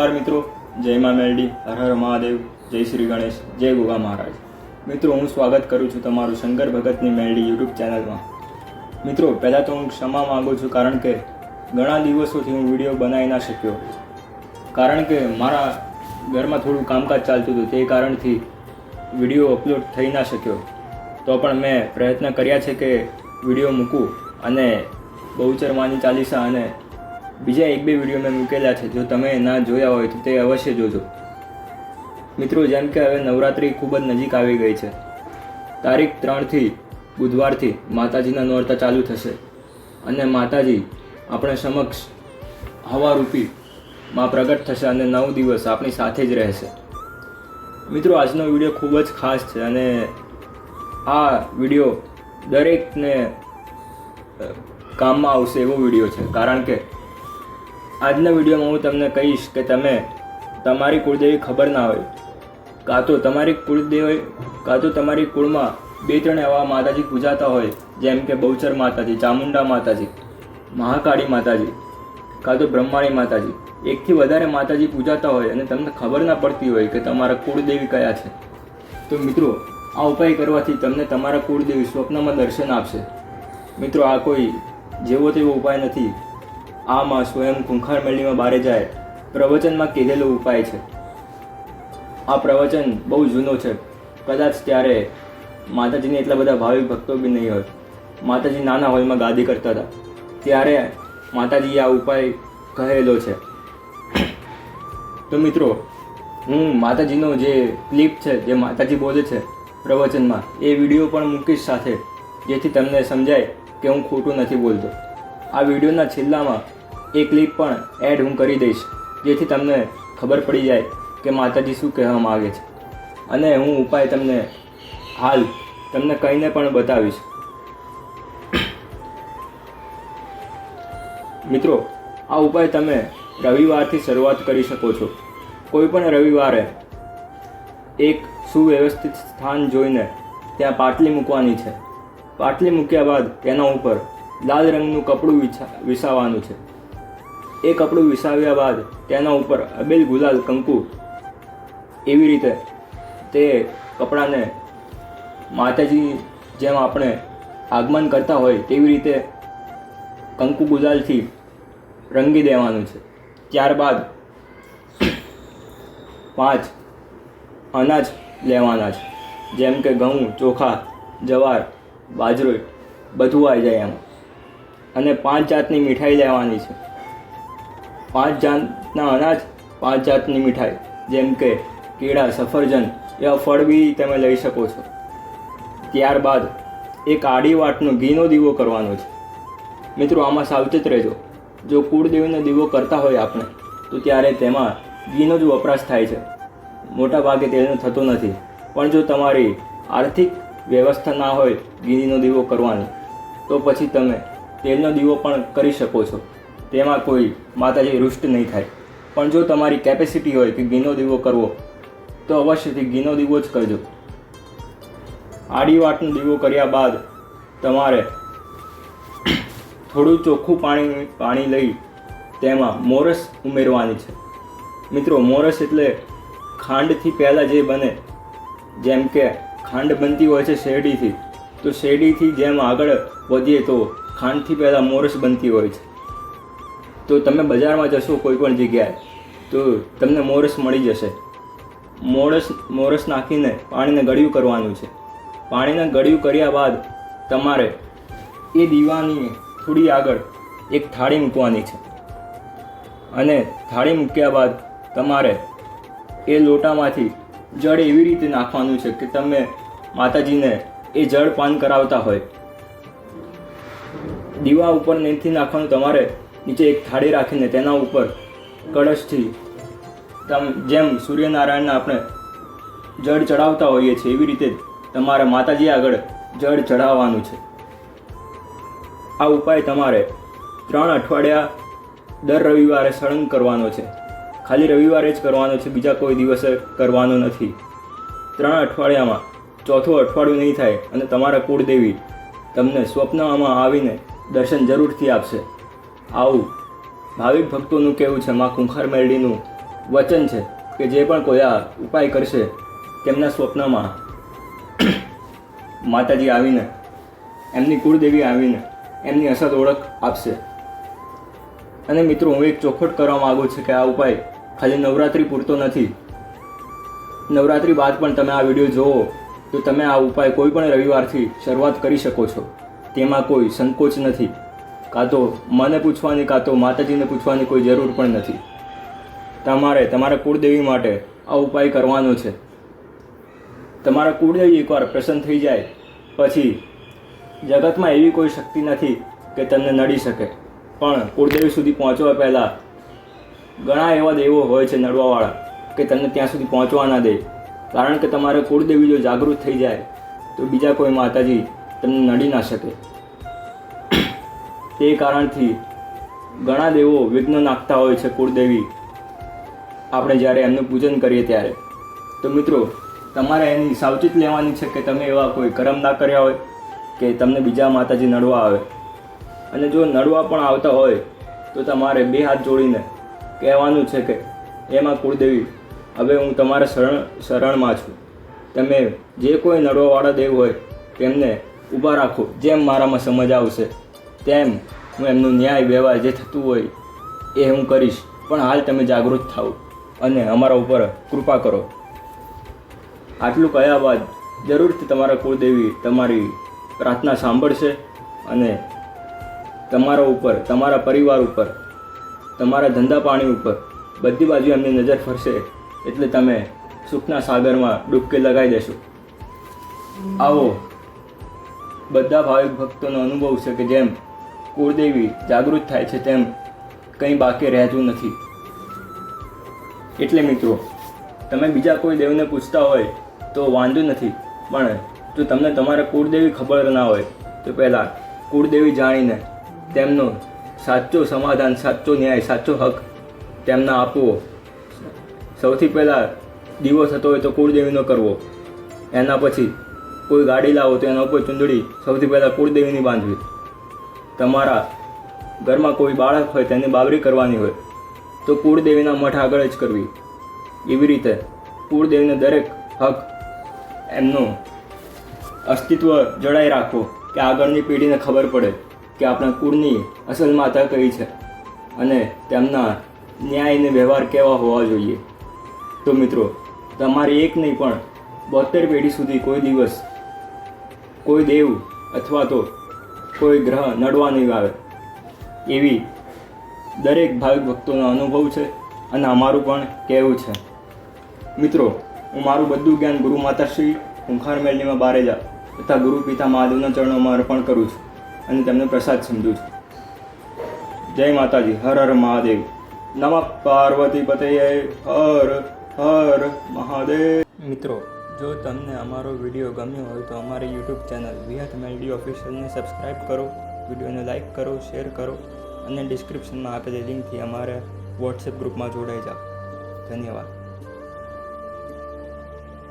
નમસ્કાર મિત્રો. જય મા મેલડી. હર હર મહાદેવ. જય શ્રી ગણેશ. જય ગોગા મહારાજ. મિત્રો, હું સ્વાગત કરું છું તમારું શંકર ભગતની મેલડી યુટ્યુબ ચેનલમાં. મિત્રો, પહેલાં તો હું ક્ષમા માગું છું કારણ કે ઘણા દિવસોથી હું વીડિયો બનાવી ના શક્યો કારણ કે મારા ઘરમાં થોડું કામકાજ ચાલતું હતું, તે કારણથી વીડિયો અપલોડ થઈ ના શક્યો. તો પણ મેં પ્રયત્ન કર્યા છે કે વીડિયો મૂકું અને બહુચર માની ચાલીસા અને બીજા એક બે વીડિયો મેં મૂકેલા છે, જો તમે ના જોયા હોય તો તે અવશ્ય જોજો. મિત્રો, જેમ કે હવે નવરાત્રિ ખૂબ જ નજીક આવી ગઈ છે. તારીખ ત્રણથી બુધવારથી માતાજીના નોરતા ચાલુ થશે. અને માતાજી આપણે સમક્ષ હવારૂપી માં પ્રગટ થશે અને નવ દિવસ આપણી સાથે જ રહેશે. મિત્રો, આજનો વીડિયો ખૂબ જ ખાસ છે અને આ વીડિયો દરેકને કામમાં આવશે એવો વીડિયો છે. કારણ કે આજના વિડીયોમાં હું તમને કહીશ કે તમે તમારી કુળદેવી ખબર ના હોય. કાં તો તમારી કુળદેવી, કાં તો તમારી કુળમાં બે ત્રણ એવા માતાજી પૂજાતા હોય, જેમ કે બહુચર માતાજી, ચામુંડા માતાજી, મહાકાળી માતાજી, કાં તો બ્રહ્માણી માતાજી. એકથી વધારે માતાજી પૂજાતા હોય અને તમને ખબર ના પડતી હોય કે તમારા કુળદેવી કયા છે. તો મિત્રો, આ ઉપાય કરવાથી તમને તમારા કુળદેવી સ્વપ્નમાં દર્શન આપશે. મિત્રો, આ કોઈ જેવો તેવો ઉપાય નથી. આ માં સ્વયં કુંખાર મેળીમાં બારે જાય, પ્રવચનમાં કીધેલો ઉપાય છે. આ પ્રવચન બહુ જૂનો છે. કદાચ ત્યારે માતાજીને એટલા બધા ભાવિક ભક્તો બી નહીં હોય. માતાજી નાના હોલમાં ગાદી કરતા હતા. ત્યારે માતાજીએ આ ઉપાય કહેલો છે. તો મિત્રો, હું માતાજીનો જે ક્લિપ છે, જે માતાજી બોલે છે પ્રવચનમાં, એ વીડિયો પણ મૂકીશ સાથે, જેથી તમને સમજાય કે હું ખોટું નથી બોલતો. આ વિડીયોના છેલ્લામાં એ ક્લિપ પણ એડ હું કરી દઈશ, જેથી તમને ખબર પડી જાય કે માતાજી શું કહેવા માગે છે. અને હું ઉપાય તમને હાલ તમને કહીને પણ બતાવીશ. મિત્રો, આ ઉપાય તમે રવિવારથી શરૂઆત કરી શકો છો. કોઈ પણ રવિવારે એક સુવ્યવસ્થિત સ્થાન જોઈને ત્યાં પાટલી મૂકવાની છે. પાટલી મૂક્યા બાદ તેના ઉપર લાલ રંગનું કપડું વિસાવવાનું છે. એ કપડું વિસાવ્યા બાદ તેના ઉપર અબેલ ગુલાલ કંકુ એવી રીતે તે કપડાને માતાજી જેમ આપણે આગમન કરતા હોય તેવી રીતે કંકુ ગુલાલથી રંગી દેવાનું છે. ત્યારબાદ પાંચ અનાજ લેવાના છે. જેમ કે ઘઉં, ચોખા, જવાર, બાજરો, બધું આવી જાય એમાં. અને પાંચ જાતની મીઠાઈ લેવાની છે. પાંચ જાતના અનાજ, પાંચ જાતની મીઠાઈ. જેમ કે કેળા, સફરજન એવા ફળ બી તમે લઈ શકો છો. ત્યારબાદ એક આડી વાટનો ઘીનો દીવો કરવાનો છે. મિત્રો, આમાં સાવચેત રહેજો. જો કુળદેવીનો દીવો કરતા હોય આપણે, તો ત્યારે તેમાં ઘીનો જ વપરાશ થાય છે. મોટા ભાગે તેનો થતો નથી. પણ જો તમારી આર્થિક વ્યવસ્થા ના હોય ઘીનો દીવો કરવાની, તો પછી તમે તેલનો દીવો પણ કરી શકો છો. તેમાં કોઈ માતાજી રુષ્ટ નહીં થાય. પણ જો તમારી કેપેસિટી હોય કે ઘીનો દીવો કરવો, તો અવશ્યથી ઘીનો દીવો જ કરજો. આડી વાટનો દીવો કર્યા બાદ તમારે થોડું ચોખ્ખું પાણી પાણી લઈ તેમાં મોરસ ઉમેરવાની છે. મિત્રો, મોરસ એટલે ખાંડથી પહેલાં જે બને, જેમ કે ખાંડ બનતી હોય છે શેરડીથી, તો શેરડીથી જેમ આગળ વધીએ તો ખાંડથી પહેલાં મોરસ બનતી હોય છે. તો તમે બજારમાં જશો કોઈ પણ જગ્યાએ, તો તમને મોરસ મળી જશે. મોરસ મોરસ નાખીને પાણીને ગળ્યું કરવાનું છે. પાણીને ગળ્યું કર્યા બાદ તમારે એ દીવાની થોડી આગળ એક થાળી મૂકવાની છે. અને થાળી મૂક્યા બાદ તમારે એ લોટામાંથી જળ એવી રીતે નાખવાનું છે કે તમે માતાજીને એ જળ પાન કરાવતા હોય. દીવા ઉપર નથી નાખવાનું તમારે નીચે એક થાળી રાખીને તેના ઉપર કળશથી તમ, જેમ સૂર્યનારાયણને આપણે જળ ચડાવતા હોઈએ છીએ, એવી રીતે તમારે માતાજી આગળ જળ ચડાવવાનું છે. આ ઉપાય તમારે ત્રણ અઠવાડિયા દર રવિવારે સળંગ કરવાનો છે. ખાલી રવિવારે જ કરવાનો છે, બીજા કોઈ દિવસે કરવાનો નથી. ત્રણ અઠવાડિયામાં ચોથું અઠવાડિયું નહીં થાય અને તમારા કુળદેવી તમને સ્વપ્નમાં આવીને દર્શન જરૂરથી આપશે. આવું ભાવિક ભક્તોનું કહેવું છે, માં કુંખાર મેરડીનું વચન છે કે જે પણ કોઈ આ ઉપાય કરશે તેમના સ્વપ્નમાં. માતાજી આવીને, એમની કુળદેવી આવીને એમની અસલ ઓળખ આપશે. અને મિત્રો, હું એક ચોખવટ કરવા માગું છું કે આ ઉપાય ખાલી નવરાત્રિ પૂરતો નથી. નવરાત્રિ બાદ પણ તમે આ વીડિયો જુઓ, તો તમે આ ઉપાય કોઈ પણ રવિવારથી શરૂઆત કરી શકો છો. તેમાં કોઈ સંકોચ નથી. કાં તો મને પૂછવાની, કાં તો માતાજીને પૂછવાની કોઈ જરૂર પણ નથી. તમારે, તમારા કુળદેવી માટે આ ઉપાય કરવાનો છે. તમારા કુળદેવી એકવાર પ્રસન્ન થઈ જાય, પછી જગતમાં એવી કોઈ શક્તિ નથી કે તમને નડી શકે. પણ કુળદેવી સુધી પહોંચવા પહેલાં ઘણા એવા દેવો હોય છે નડવાવાળા કે તમને ત્યાં સુધી પહોંચવા ના દે. કારણ કે તમારે કુળદેવી જો જાગૃત થઈ જાય, તો બીજા કોઈ માતાજી તમને નડી ના શકે. તે કારણથી ઘણા દેવો વિઘ્ન નાખતા હોય છે કુળદેવી. આપણે જ્યારે એમનું પૂજન કરીએ ત્યારે. તો મિત્રો, તમારે એની સાવચેત લેવાની છે કે તમે એવા કોઈ કરમ ના કર્યા હોય કે તમને બીજા માતાજી નડવા આવે. અને જો નડવા પણ આવતા હોય, તો તમારે બે હાથ જોડીને કહેવાનું છે કે, એમાં કુળદેવી, હવે હું તમારા શરણ, શરણમાં છું. તમે જે કોઈ નડવાવાળા દેવ હોય, તેમને ઊભા રાખો. જેમ મારામાં સમજ આવશે, તેમ હું એમનું ન્યાય, વ્યવહાર જે થતું હોય એ હું કરીશ. પણ હાલ તમે જાગૃત થાઓ અને અમારા ઉપર કૃપા કરો. આટલું કહ્યા બાદ જરૂરથી તમારા કુળદેવી તમારી પ્રાર્થના સાંભળશે અને તમારા ઉપર, તમારા પરિવાર ઉપર, તમારા ધંધા પાણી ઉપર બધી બાજુ એમની નજર ફરશે એટલે તમે સુખના સાગરમાં ડૂબકી લગાવી દેશો. આવો. બધા ભાવિક ભક્તોનો અનુભવ છે કે જેમ કુળદેવી જાગૃત થાય છે, તેમ કંઈ બાકી રહેતું નથી. એટલે મિત્રો, તમે બીજા કોઈ દેવને પૂછતા હોય તો વાંધો નથી, પણ જો તમને તમારા કુળદેવી ખબર ના હોય, તો પહેલાં કુળદેવી જાણીને તેમનો સાચો સમાધાન, સાચો ન્યાય, સાચો હક તેમના આપવો. સૌથી પહેલાં દીવો થતો હોય તો કુળદેવીનો કરવો. એના પછી કોઈ ગાડી લાવો તો એના ઉપર ચૂંદડી સૌથી પહેલાં કુળદેવીની બાંધવી. તમારા ઘરમાં કોઈ બાળક હોય તેની બાવરી કરવાની હોય. તો કુળદેવીના મઠ આગળ જ કરવી. એવી રીતે કુળદેવીને દરેક હક એમનું અસ્તિત્વ જળાઈ રાખવો કે આગળની પેઢીને ખબર પડે કે આપણા કુળની અસલ માતા કઈ છે અને તેમના ન્યાયને વ્યવહાર કેવા હોવા જોઈએ. તો મિત્રો, તમારી એક નહીં પણ બોતેર પેઢી સુધી કોઈ દિવસ કોઈ દેવ અથવા તો કોઈ ગ્રહ નડવા નહીં આવે એવી દરેક ભાવિક ભક્તોનો અનુભવ છે અને અમારું પણ કહેવું છે. મિત્રો, હું મારું બધું જ્ઞાન ગુરુ માતાશ્રી કુંખાર મેલડીમાં બારેજા તથા ગુરુ પિતા મહાદેવના ચરણોમાં અર્પણ કરું છું અને તેમને પ્રસાદ સમજું છું. જય માતાજી, હર હર મહાદેવ. નમઃ પાર્વતી પતયે હર હર મહાદેવ. મિત્રો જો તમને અમારો વીડિયો ગમ્યો હોય તો અમારી યુટ્યુબ ચેનલ વિહત મેલડી ઓફિશિયલને સબસ્ક્રાઈબ કરો, વિડીયોને લાઇક કરો, શેર કરો અને ડિસ્ક્રિપ્શનમાં આપેલી લિંકથી અમારા વોટ્સએપ ગ્રુપમાં જોડાઈ જાઓ. ધન્યવાદ.